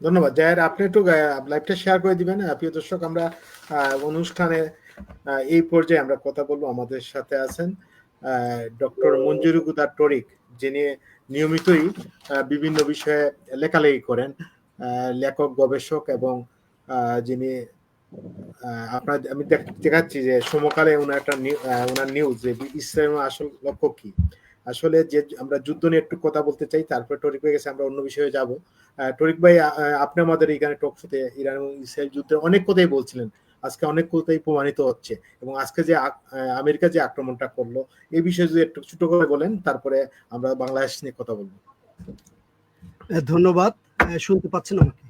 ধন্যবাদ। জায়ের আপনি একটু লাইভটা শেয়ার করে দিবেন। প্রিয় দর্শক, আমরা অনুষ্ঠানে এই পর্যায়ে আমরা কথা বলব। আমাদের সাথে আছেন ডক্টর মঞ্জুরু গুদার টরিক যিনি নিয়মিতই বিভিন্ন বিষয়ে লেখালেখি করেন। লেখক, গবেষক এবং যিনি আপনার, আমি দেখাচ্ছি যে সমকালে ওনার একটা ওনার নিউজ যে ইসরায়েল আসল লক্ষ্য কি। আসলে যে আমরা যুদ্ধ নিয়ে একটু কথা বলতে চাই তারপরে টরিক হয়ে গেছে আমরা অন্য বিষয়ে যাব। টরিক ভাই আপনি আমাদের এখানে টক শোতে ইরান এবং ইসরায়েল যুদ্ধের অনেক কথাই বলছিলেন। আজকে অনেক কথাই প্রমাণিত হচ্ছে এবং আজকে যে আমেরিকা যে আক্রমণটা করল এই বিষয়ে যদি একটু ছোট করে বলেন তারপরে আমরা বাংলাদেশ নিয়ে কথা বলব। ধন্যবাদ। শুনতে পাচ্ছেন আমাকে?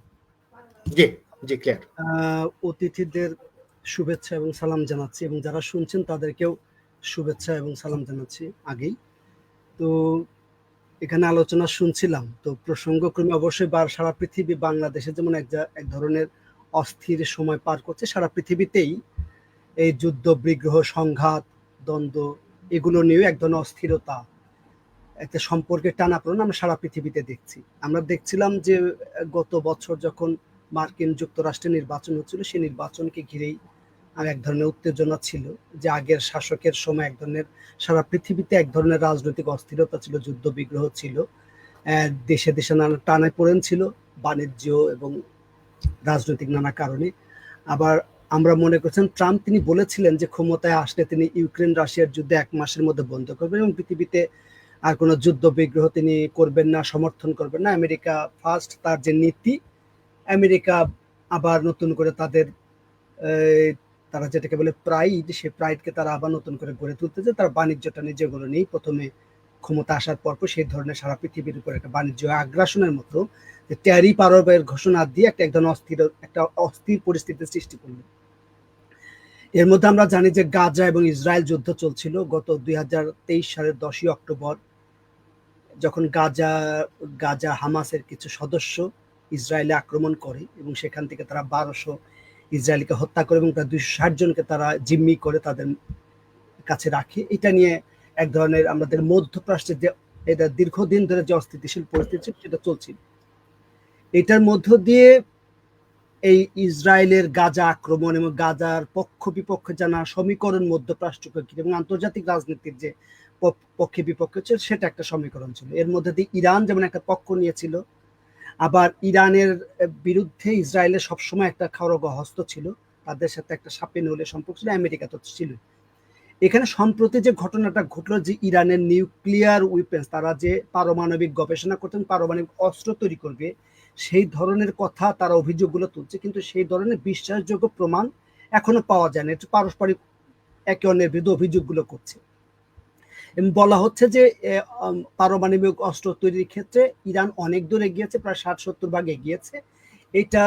জি জি ক্লিয়ার অতিথিদের শুভেচ্ছা এবং সালাম জানাচ্ছি এবং যারা শুনছেন তাদেরকেও শুভেচ্ছা এবং সালাম জানাচ্ছি আগেই। তো এখানে আলোচনা শুনছিলাম। তো প্রসঙ্গক্রমে অবশ্যই বার সারা পৃথিবী, বাংলাদেশে যেমন এক এক ধরনের অস্থির সময় পার করছে, সারা পৃথিবীতেই এই যুদ্ধ, বিগ্রহ, সংঘাত, দ্বন্দ্ব এগুলো নিয়েও এক ধরনের অস্থিরতা একটা সম্পর্কে টানাপোড়েন আমরা সারা পৃথিবীতে দেখছি। আমরা দেখছিলাম যে, গত বছর যখন মার্কিন যুক্তরাষ্ট্রে নির্বাচন হচ্ছিল, সেই নির্বাচনকে ঘিরেই এক ধরনের উত্তেজনা ছিল যে আগের শাসকের সময় এক ধরনের সারা পৃথিবীতে এক ধরনের রাজনৈতিক অস্থিরতা ছিল যুদ্ধ বিগ্রহ ছিল দেশে দেশে নানা টানায় পড়েন ছিল, বাণিজ্য এবং রাজনৈতিক নানা কারণে। আবার আমরা মনে করছেন ট্রাম্প তিনি বলেছিলেন যে ক্ষমতায় আসলে তিনি ইউক্রেন রাশিয়ার যুদ্ধে এক মাসের মধ্যে বন্ধ করবেন এবং পৃথিবীতে আর কোনো যুদ্ধ বিগ্রহ তিনি করবেন না, সমর্থন করবেন না। আমেরিকা ফার্স্ট তার যে নীতি, আমেরিকা আবার নতুন করে তাদের তারা যেটাকে বলে প্রাইড সে প্রাইডকে তারা আবার নতুন করে গড়ে তুলতেছে তার বাণিজ্যটা নিয়ে যেগুলো নেই প্রথমে ক্ষমতা আসার পর সেই ধরনের সারা পৃথিবীর উপর একটা বাণিজ্য আগ্রাসনের মতো যে ট্যারি পারবের ঘোষণা দিয়ে একটা একদম অস্থির, একটা অস্থির পরিস্থিতির সৃষ্টি করল। এর মধ্যে আমরা জানি যে গাজা এবং ইসরায়েল যুদ্ধ চলছিল গত দুই হাজার তেইশ সালের দশই অক্টোবর। যখন গাজা গাজা, হামাসের কিছু সদস্য ইসরায়েলে আক্রমণ করে এবং সেখান থেকে তারা বারোশো ইসরায়েলকে হত্যা করে এবং তার দুইশো ষাট জনকে তারা জিম্মি করে তাদের কাছে রাখে। এটা নিয়ে এক ধরনের আমাদের মধ্যপ্রাচ্যের যে এটা দীর্ঘদিন ধরে যে অস্থিতিশীল পরিস্থিতি সেটা চলছিল। এটার মধ্য দিয়ে এই ইসরায়েলের গাজা আক্রমণ এবং গাজার পক্ষ বিপক্ষে জানা সমীকরণ মধ্যপ্রাচ্যকে এবং আন্তর্জাতিক রাজনীতির যে পক্ষে বিপক্ষে ছিল, সেটা একটা সমীকরণ ছিল। এর মধ্যে দিয়ে ইরান যেমন একটা পক্ষ নিয়েছিল আবার ইরানের বিরুদ্ধে ইসরায়েলের সবসময় একটা খাওয়ারগ হস্ত ছিল। তাদের সাথে একটা সাপে নলে সম্পর্ক ছিল, আমেরিকা তো ছিল এখানে সম্প্রতি যে ঘটনাটা ঘটলো যে ইরানের নিউক্লিয়ার উইপেন্স তারা যে পারমাণবিক গবেষণা করতেন পারমাণবিক অস্ত্র তৈরি করবে, সেই ধরনের কথা তারা অভিযোগগুলো তুলছে, কিন্তু সেই ধরনের বিশ্বাসযোগ্য প্রমাণ এখনও পাওয়া যায় না। একটু পারস্পরিক একে অন্যের বিরুদ্ধে অভিযোগগুলো করছে। বলা হচ্ছে যে পারমাণবিক অস্ত্র তৈরির ক্ষেত্রে ইরান অনেক দূর এগিয়েছে, প্রায় ষাট সত্তর ভাগ এগিয়েছে। এটা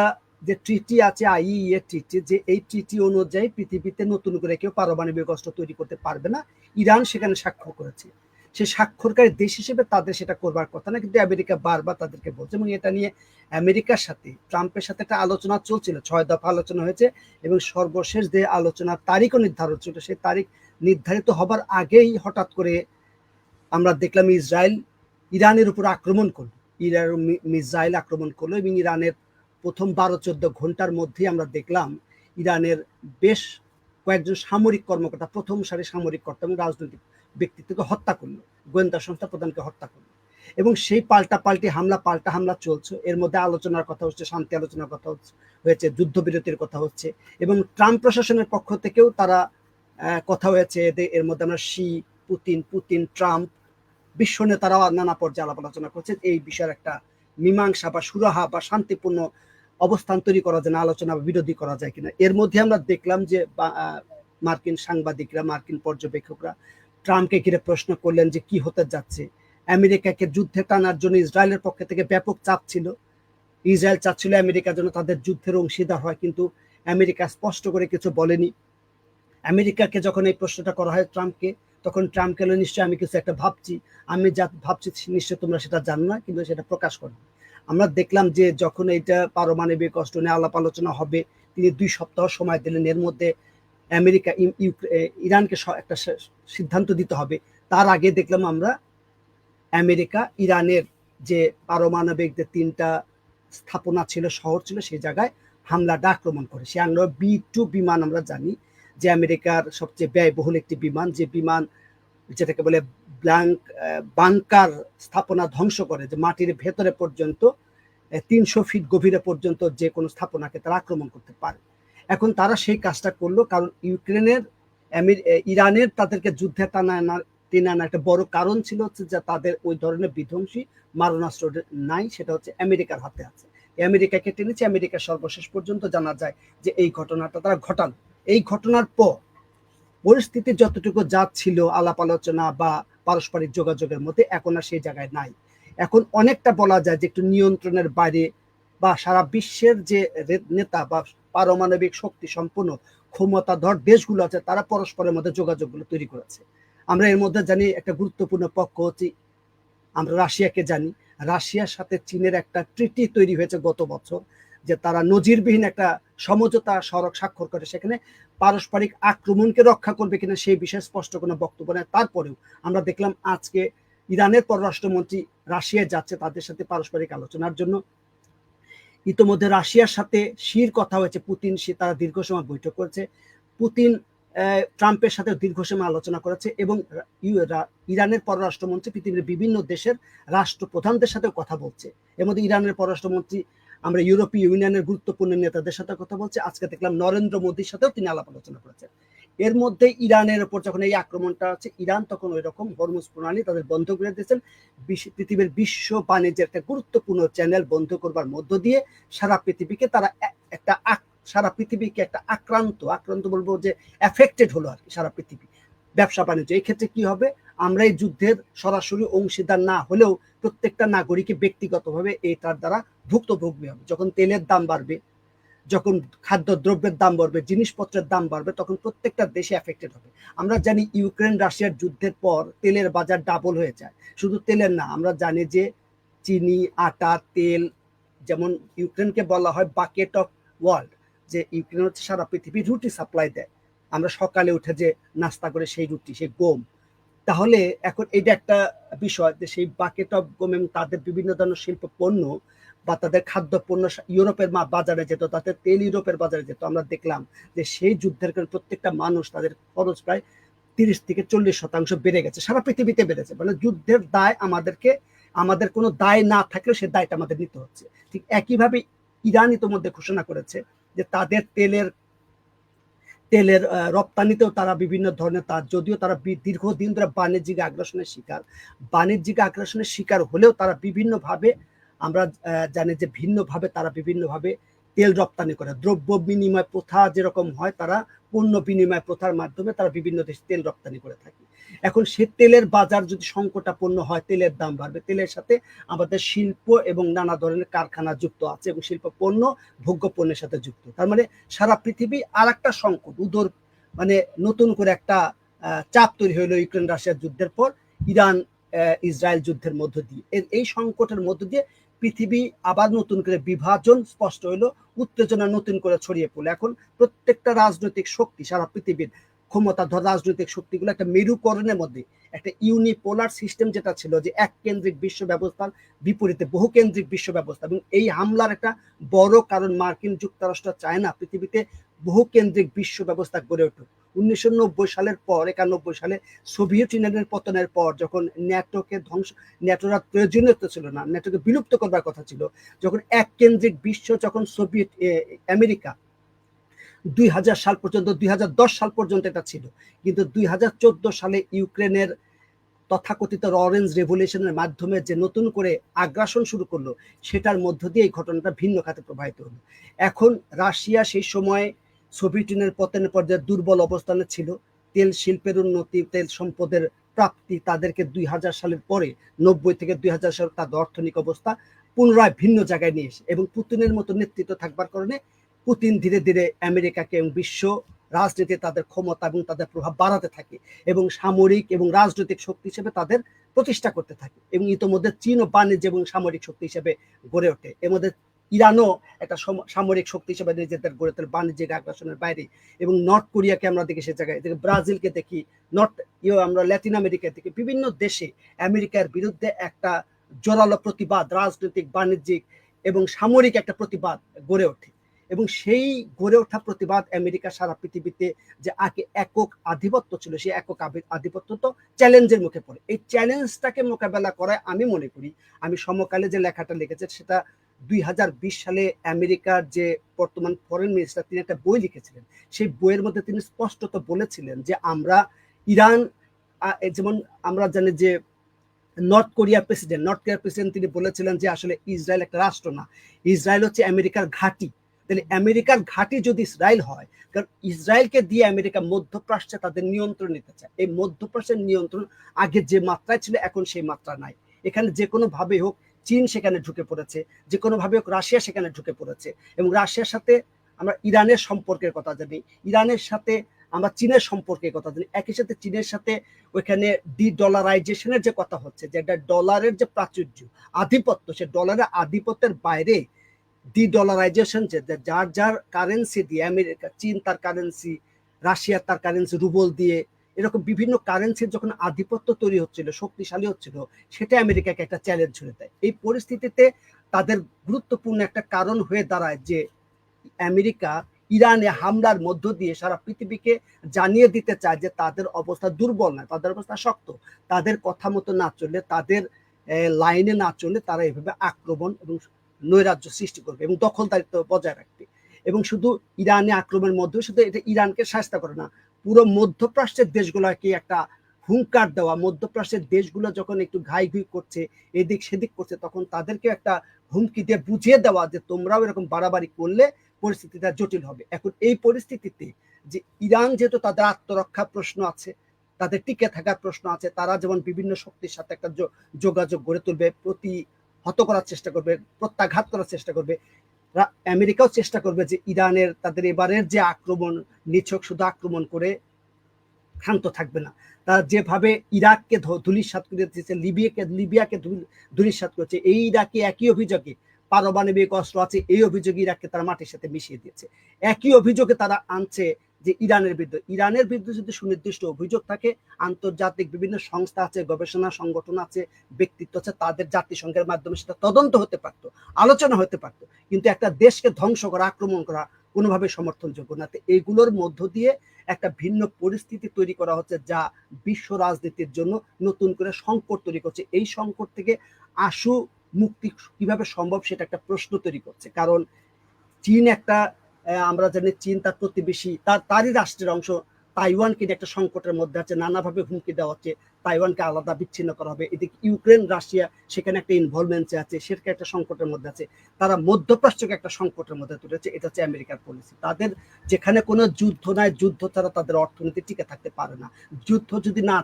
যে ট্রিটি আছে আইই এর ট্রিটি, যে এই ট্রিটি অনুযায়ী পৃথিবীতে নতুন করে কেউ পারমাণবিক অস্ত্র তৈরি করতে পারবে না, ইরান সেখানে স্বাক্ষর করেছে। সে স্বাক্ষরকারী দেশ হিসেবে তাদের সেটা করবার কথা না, কিন্তু আমেরিকা বারবার তাদেরকে বলছে এবং এটা নিয়ে আমেরিকার সাথে, ট্রাম্পের সাথে একটা আলোচনা চলছিল, ছয় দফা আলোচনা হয়েছে এবং সর্বশেষ যে আলোচনার তারিখও নির্ধারণ ছিল, সেই তারিখ নির্ধারিত হবার আগেই হঠাৎ করে আমরা দেখলাম ইসরায়েল ইরানের উপর আক্রমণ করল। ইরান মিসাইল আক্রমণ করল এবং ইরানের প্রথম বারো চোদ্দ ঘণ্টার মধ্যেই আমরা দেখলাম ইরানের বেশ কয়েকজন সামরিক কর্মকর্তা, প্রথম সারি সামরিক কর্তা এবং রাজনৈতিক ব্যক্তিত্বকে হত্যা করল, গোয়েন্দা সংস্থা প্রধানকে হত্যা করল। এবং সেই পাল্টা পাল্টি হামলা, পাল্টা হামলা চলছে। এর মধ্যে আলোচনার কথা হচ্ছে, শান্তি আলোচনার কথা হচ্ছে, হয়েছে, যুদ্ধবিরতির কথা হচ্ছে এবং ট্রাম্প প্রশাসনের পক্ষ থেকেও তারা কথা হয়েছে এর মধ্যে আমরা শি, পুতিন পুতিন, ট্রাম্প, বিশ্ব নেতারাও নানা পর্যায়ে আলাপ আলোচনা করছে এই বিষয়ের একটা মীমাংসা বা সুরাহা বা শান্তিপূর্ণ অবস্থান তৈরি করা যায় না, আলোচনা বা বিরোধী করা যায় কিনা। এর মধ্যে আমরা দেখলাম যে মার্কিন সাংবাদিকরা, মার্কিন পর্যবেক্ষকরা ট্রাম্পকে ঘিরে প্রশ্ন করলেন যে কি হতে যাচ্ছে। আমেরিকাকে যুদ্ধে টানার জন্য ইসরায়েলের পক্ষ থেকে ব্যাপক চাপ ছিল। ইসরায়েল চাচ্ছিল আমেরিকার জন্য তাদের যুদ্ধের অংশীদার হয়, কিন্তু আমেরিকা স্পষ্ট করে কিছু বলেনি। আমেরিকাকে যখন এই প্রশ্নটা করা হয় ট্রাম্পকে, তখন ট্রাম্প কেন নিশ্চয়ই আমি কিছু একটা ভাবছি? আমি যা ভাবছি নিশ্চয় তোমরা সেটা জানো না, কিন্তু সেটা প্রকাশ করবে আমরা দেখলাম যে যখন এইটা পারমাণবিক অস্ত্র নিয়ে আলাপ আলোচনা হবে, তিনি দুই সপ্তাহ সময় দিলেন। এর মধ্যে আমেরিকা ইরানকে একটা সিদ্ধান্ত দিতে হবে। তার আগে দেখলাম আমরা আমেরিকা, ইরানের যে পারমাণবিক যে তিনটা স্থাপনা ছিল, শহর ছিল, সেই জায়গায় হামলাটা আক্রমণ করে। সে আমরা বি টু বিমান আমরা জানি যে আমেরিকার সবচেয়ে ব্যয়বহুল একটি বিমান, যে বিমান যেটাকে বলে ব্ল্যাঙ্ক বাংকার স্থাপনা ধ্বংস করে, যে মাটির ভেতরে পর্যন্ত তিনশো ফিট গভীরে পর্যন্ত যে কোনো স্থাপনাকে তারা আক্রমণ করতে পারে। এখন তারা সেই কাজটা করল কারণ ইউক্রেনের ইরানের তাদেরকে যুদ্ধে টানা আনা- টেনে আনা একটা বড় কারণ ছিল হচ্ছে যে তাদের ওই ধরনের বিধ্বংসী মারণাস্ত্র নাই, সেটা হচ্ছে আমেরিকার হাতে আছে। আমেরিকাকে টেনেছে আমেরিকা সর্বশেষ পর্যন্ত জানা যায় যে এই ঘটনাটা তারা ঘটালো। এই ঘটনার পর পরিস্থিতি যতটুকু যা ছিল আলাপ আলোচনা বা পারস্পরিক যোগাযোগের মধ্যে, এখন আর সেই জায়গায় নাই। এখন অনেকটা বলা যায় যে একটু নিয়ন্ত্রণের বাইরে বা সারা বিশ্বের যে নেতা বা পারমাণবিক শক্তি সম্পন্ন ক্ষমতাধর দেশগুলো আছে, তারা পরস্পরের মধ্যে যোগাযোগগুলো তৈরি করেছে। আমরা এর মধ্যে জানি একটা গুরুত্বপূর্ণ পক্ষ হচ্ছে, আমরা রাশিয়াকে জানি। রাশিয়ার সাথে চীনের একটা ট্রিটি তৈরি হয়েছে গত বছর। যে তারা নজিরবিহীন একটা সমঝোতা সড়ক স্বাক্ষর করে সেখানে পারস্পরিক আক্রমণকে রক্ষা করবে কিনা সেই বিষয়ে স্পষ্ট কোনো বক্তব্য নেয় তারপরেও আমরা দেখলাম আজকে ইরানের পররাষ্ট্রমন্ত্রী রাশিয়ায় যাচ্ছে তাদের সাথে পারস্পরিক আলোচনার জন্য। ইতোমধ্যে রাশিয়ার সাথে শির কথা হয়েছে, পুতিন সে তারা দীর্ঘ সময় বৈঠক করেছে। পুতিন ট্রাম্পের সাথে দীর্ঘ সময় আলোচনা করেছে এবং ইরানের পররাষ্ট্রমন্ত্রী পৃথিবীর বিভিন্ন দেশের রাষ্ট্রপ্রধানদের সাথে কথা বলছে। এর মধ্যে ইরানের পররাষ্ট্রমন্ত্রী আমরা ইউরোপীয় ইউনিয়নের গুরুত্বপূর্ণ নেতাদের সাথে কথা বলছি। আজকে দেখলাম নরেন্দ্র মোদীর সাথেও তিনি আলাপ আলোচনা করেছেন। এর মধ্যে ইরানের উপর যখন এই আক্রমণটা হচ্ছে, ইরান তখন ওই রকম হরমুজ প্রণালী তাদের বন্ধ করে দিয়েছেন। পৃথিবীর বিশ্ব বাণিজ্যের একটা গুরুত্বপূর্ণ চ্যানেল বন্ধ করবার মধ্য দিয়ে সারা পৃথিবীকে তারা একটা সারা পৃথিবীকে একটা আক্রান্ত আক্রান্ত বলব যে এফেক্টেড হলো আর কি সারা পৃথিবী। ব্যবসা বাণিজ্য, এই ক্ষেত্রে কি হবে? আমরা এই যুদ্ধের সরাসরি অংশীদার না হলেও প্রত্যেকটা নাগরিকই ব্যক্তিগতভাবে এটার দ্বারা ভুক্তভোগী হবে। যখন তেলের দাম বাড়বে, যখন খাদ্যদ্রব্যের দাম বাড়বে, জিনিসপত্রের দাম বাড়বে, তখন প্রত্যেকটা দেশে এফেক্টেড হবে। আমরা জানি ইউক্রেন, রাশিয়ার যুদ্ধের পর তেলের বাজার ডাবল হয়ে যায়। শুধু তেলের না, আমরা জানি যে চিনি, আটা, তেল, যেমন ইউক্রেনকে বলা হয় বাকেট অফ ওয়ার্ল্ড যে ইউক্রেন হচ্ছে সারা পৃথিবীর রুটি সাপ্লাই দেয়। আমরা সকালে উঠে যে নাস্তা করে সেই রুটি, সেই গম তাহলে এখন এটা একটা বিষয় যে সেই বাকেট অফ গম এবং তাদের বিভিন্ন ধরনের শিল্প পণ্য বা তাদের খাদ্য পণ্য ইউরোপের বাজারে যেত, তাদের তেল ইউরোপের বাজারে যেত, আমরা দেখলাম যে সেই যুদ্ধের কারণে প্রত্যেকটা মানুষ তাদের খরচ প্রায় তিরিশ থেকে চল্লিশ শতাংশ বেড়ে গেছে, সারা পৃথিবীতে বেড়েছে। মানে যুদ্ধের দায় আমাদেরকে, আমাদের কোনো দায় না থাকলেও সে দায়টা আমাদের নিতে হচ্ছে। ঠিক একইভাবে ইরান ইতোমধ্যে ঘোষণা করেছে যে তাদের তেলের তেলের রপ্তানিতেও তারা বিভিন্ন ধরনের তার, যদিও তারা দীর্ঘদিন ধরে বাণিজ্যিক আগ্রাসনের শিকার। বাণিজ্যিক আগ্রাসনের শিকার হলেও তারা বিভিন্নভাবে, আমরা জানি যে ভিন্নভাবে তারা বিভিন্নভাবে তেল রপ্তানি করে। দ্রব্য বিনিময় প্রথা যেরকম হয়, তারা পণ্য বিনিময় প্রথার মাধ্যমে তারা বিভিন্ন দেশে তেল রপ্তানি করে থাকে। এখন সে তেলের বাজার যদি সংকটাপন্ন হয়, তেলের দাম বাড়বে। তেলের সাথে আমাদের শিল্প এবং নানা ধরনের কারখানা যুক্ত আছে এবং শিল্প পণ্য, ভোগ্য পণ্যের সাথে যুক্ত। তার মানে সারা পৃথিবী আর একটা সংকট, উদর মানে নতুন করে একটা চাপ তৈরি হলো ইউক্রেন রাশিয়ার যুদ্ধের পর, ইরান ইসরায়েল যুদ্ধের মধ্য দিয়ে। এই সংকটের মধ্য দিয়ে পৃথিবী আবার নতুন করে বিভাজন স্পষ্ট হলো উত্তেজনা নতুন করে ছড়িয়ে পড়ল। এখন প্রত্যেকটা রাজনৈতিক শক্তি, সারা পৃথিবীর ক্ষমতাধর রাজনৈতিক শক্তিগুলো একটা মেরুকরণের মধ্যে, একটা ইউনিপোলার সিস্টেম যেটা ছিল যে এক কেন্দ্রিক বিশ্ব ব্যবস্থার বিপরীতে বহুকেন্দ্রিক বিশ্ব ব্যবস্থা এবং এই হামলার একটা বড় কারণ মার্কিন যুক্তরাষ্ট্র চায় না পৃথিবীতে বহুকেন্দ্রিক বিশ্ব ব্যবস্থা গড়ে উঠুক। উনিশশো নব্বই সালের পর, একানব্বই সালে সোভিয়েত ইউনিয়নের পতনের পর যখন ন্যাটোকে ধ্বংস, ন্যাটোর আর প্রয়োজনীয়তা ছিল না, ন্যাটোকে বিলুপ্ত করবার কথা ছিল, যখন এক কেন্দ্রিক বিশ্ব যখন সোভিয়েত আমেরিকা দুই হাজার সাল পর্যন্ত, দুই হাজার দশ সাল পর্যন্ত এটা ছিল, কিন্তু দুই হাজার চোদ্দ সালে ইউক্রেনের তথাকথিত অরেঞ্জ রেভলিউশনের মাধ্যমে যে নতুন করে আগ্রাসন শুরু করল, সেটার মধ্য দিয়ে এই ঘটনাটা ভিন্ন খাতে প্রবাহিত হলো। এখন রাশিয়া সেই সময় সোভিয়েত ইউনিয়নের পতনের পর যে দুর্বল অবস্থানে ছিল, তেল শিল্পের উন্নতি, তেল সম্পদের প্রাপ্তি তাদেরকে দুই হাজার সালের পরে, নব্বই থেকে দুই হাজার সাল তাদের অর্থনৈতিক অবস্থা পুনরায় ভিন্ন জায়গায় নিয়ে এসে এবং পুতিনের মতো নেতৃত্ব থাকবার কারণে পুতিন ধীরে ধীরে আমেরিকাকে এবং বিশ্ব রাজনীতি তাদের ক্ষমতা এবং তাদের প্রভাব বাড়াতে থাকে এবং সামরিক এবং রাজনৈতিক শক্তি হিসেবে তাদের প্রতিষ্ঠা করতে থাকে এবং ইতোমধ্যে চীন ও বাণিজ্য এবং সামরিক শক্তি হিসেবে গড়ে ওঠে। এর মধ্যে ইরানও একটা সম- সামরিক শক্তি হিসেবে নিজেদের গড়ে তোলে বাণিজ্যিক আগ্রাসনের বাইরে এবং নর্থ কোরিয়াকে আমরা দেখি সে জায়গায় দেখি ব্রাজিলকে দেখি নর্থ ইউ আমরা ল্যাটিন আমেরিকা দেখি, বিভিন্ন দেশে আমেরিকার বিরুদ্ধে একটা জোরালো প্রতিবাদ, রাজনৈতিক, বাণিজ্যিক এবং সামরিক একটা প্রতিবাদ গড়ে ওঠে। এবং সেই গড়ে ওঠা প্রতিবাদ আমেরিকা সারা পৃথিবীতে যে আগে একক আধিপত্য ছিল, সেই একক আধিপত্য তো চ্যালেঞ্জের মুখে পড়ে। এই চ্যালেঞ্জটাকে মোকাবেলা করায় আমি মনে করি, আমি সমকালে যে লেখাটা লিখেছে সেটা দুই হাজার বিশ সালে আমেরিকার যে বর্তমান ফরেন মিনিস্টার তিনি একটা বই লিখেছিলেন। সেই বইয়ের মধ্যে তিনি স্পষ্টত বলেছিলেন যে আমরা ইরান যেমন আমরা জানি যে নর্থ কোরিয়ার প্রেসিডেন্ট নর্থ কোরিয়ার প্রেসিডেন্ট তিনি বলেছিলেন যে আসলে ইসরায়েল একটা রাষ্ট্র না। ইসরায়েল হচ্ছে আমেরিকার ঘাঁটি। তাহলে আমেরিকার ঘাঁটি যদি ইসরায়েল হয়, কারণ ইসরায়েলকে দিয়ে আমেরিকা মধ্যপ্রাচ্যে তাদের নিয়ন্ত্রণ নিতে চায়। এই মধ্যপ্রাচ্যের নিয়ন্ত্রণ আগে যে মাত্রায় ছিল, এখন সেই মাত্রা নাই। এখানে যে কোনো ভাবে হোক চীন সেখানে ঢুকে পড়েছে, যে কোনোভাবে রাশিয়া সেখানে ঢুকে পড়েছে। এবং রাশিয়ার সাথে আমরা ইরানের সম্পর্কের কথা জানি। ইরানের সাথে আমরা চীনের সম্পর্কের কথা জানি। একই সাথে চীনের সাথে ওইখানে ডি ডলারাইজেশনের যে কথা হচ্ছে, যে একটা ডলারের যে প্রাচুর্য, আধিপত্য, সে ডলারের আধিপত্যের বাইরে ডি ডলারাইজেশন যে যার যার কারেন্সি দিয়ে আমেরিকা, চীন তার কারেন্সি রাশিয়া তার কারেন্সি রুবল দিয়ে এরকম বিভিন্ন কারেন্সির যখন আধিপত্য তৈরি হচ্ছিল, শক্তিশালী হচ্ছিল সেটা আমেরিকাকে একটা চ্যালেঞ্জ ছুড়ে দেয়। এই পরিস্থিতিতে তাদের গুরুত্বপূর্ণ একটা কারণ হয়ে দাঁড়ায় যে, আমেরিকা ইরানে হামলার মধ্য দিয়ে সারা পৃথিবীকে জানিয়ে দিতে চায় যে, তাদের অবস্থা দুর্বল নয় তাদের অবস্থা শক্ত। তাদের কথা মতো না চললে, তাদের লাইনে না চললে তারা এভাবে আক্রমণ এবং নৈরাজ্য সৃষ্টি করবে এবং দখলদারিত্ব বজায় রাখবে। এবং শুধু ইরানে আক্রমণের মধ্যে শুধু এটা ইরানকে শাস্তা করে না পুরো মধ্যপ্রাচ্যের দেশগুলোকে একটা হুঙ্কার দেওয়া, মধ্যপ্রাচ্যের দেশগুলো যখন একটু ঘাই ঘুই করছে, এদিক সেদিক করছে, তখন তাদেরকে একটা হুমকি দিয়ে বুঝিয়ে দেওয়া যে তোমরাও এরকম বাড়াবাড়ি করলে পরিস্থিতিটা জটিল হবে। এখন এই পরিস্থিতিতে যে ইরান যেহেতু তাদের আত্মরক্ষা প্রশ্ন আছে, তাদের টিকে থাকার প্রশ্ন আছে, তারা যেমন বিভিন্ন শক্তির সাথে একটা যোগাযোগ গড়ে তুলবে প্রতি হত করার চেষ্টা করবে, প্রত্যাঘাত করার চেষ্টা করবে আমেরিকাও চেষ্টা করবে যে ইরানের, তাদের এবারের যে আক্রমণ, নিছক শুধু আক্রমণ করে ক্ষান্ত থাকবে না। তারা যেভাবে ইরাককে ধ- ধূলিসাৎ করে দিয়েছে, লিবিয়াকে লিবিয়াকে ধুলিসাত করেছে, এই ইরাকে একই অভিযোগে পারমাণবিক অস্ত্র আছে, এই অভিযোগে ইরাককে তারা মাটির সাথে মিশিয়ে দিয়েছে। একই অভিযোগে তারা আনছে যে ইরানের বিরুদ্ধে। ইরানের বিরুদ্ধে যদি সুনির্দিষ্ট অভিযোগ থাকে, আন্তর্জাতিক বিভিন্ন সংস্থা আছে, গবেষণা সংগঠন আছে, ব্যক্তিত্ব আছে, তাদের জাতিসংঘের মাধ্যমে সেটা তদন্ত হতে পারতো, আলোচনা হতে পারতো। কিন্তু একটা দেশকে ধ্বংস করা, আক্রমণ করা কোনোভাবে সমর্থনযোগ্য না। এইগুলোর মধ্য দিয়ে একটা ভিন্ন পরিস্থিতি তৈরি করা হচ্ছে, যা বিশ্ব রাজনীতির জন্য নতুন করে সংকট তৈরি করছে। এই সংকট থেকে আশু মুক্তি কীভাবে সম্ভব সেটা একটা প্রশ্ন তৈরি করছে। কারণ চীন একটা আমরা জানি চীন তার প্রতিবেশী, তার, তারই রাষ্ট্রের অংশ। তাইওয়ানকে নিয়ে একটা সংকটের মধ্যে আছে, নানাভাবে হুমকি দেওয়া হচ্ছে। তাইওয়ানকে আলাদা বিচ্ছিন্ন করা হবে। এদিকে ইউক্রেন, রাশিয়া, সেখানে একটা ইনভলভমেন্ট আছে সেটা একটা সংকটের মধ্যে আছে। তারা মধ্যপ্রাচ্যকে একটা সংকটের মধ্যে তুলেছে, এটা হচ্ছে আমেরিকার পলিসি তাদের যেখানে কোনো যুদ্ধ নাই, যুদ্ধ ছাড়া তাদের অর্থনীতি টিকে থাকতে পারে না। যুদ্ধ যদি না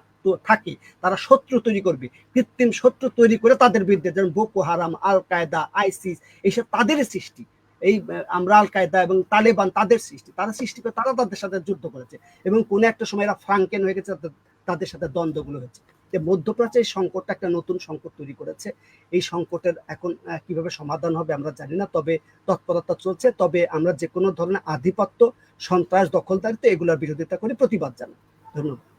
থাকে, তারা শত্রু তৈরি করবে। কৃত্রিম শত্রু তৈরি করে তাদের বিরুদ্ধে যেমন বোকো হারাম আল কায়দা আইসিস এইসব তাদেরই সৃষ্টি। এই আমরা আল কায়দা এবং তালেবান তাদের সৃষ্টি, তারা সৃষ্টি করে, তারা তাদের সাথে যুদ্ধ করেছে। এবং কোনো একটা সময় এরা ফ্রাঙ্কেন হয়ে গেছে, তাদের- সাথে দ্বন্দ্বগুলো হয়েছে। যে মধ্যপ্রাচ্যে এই সংকটটা একটা নতুন সংকট তৈরি করেছে। এই সংকটের এখন কীভাবে সমাধান হবে আমরা জানি না, তবে তৎপরতা চলছে। তবে আমরা যে কোনো ধরনের আধিপত্য, সন্ত্রাস দখলদারিত্ব এগুলোর বিরোধিতা করে প্রতিবাদ জানাই। ধন্যবাদ।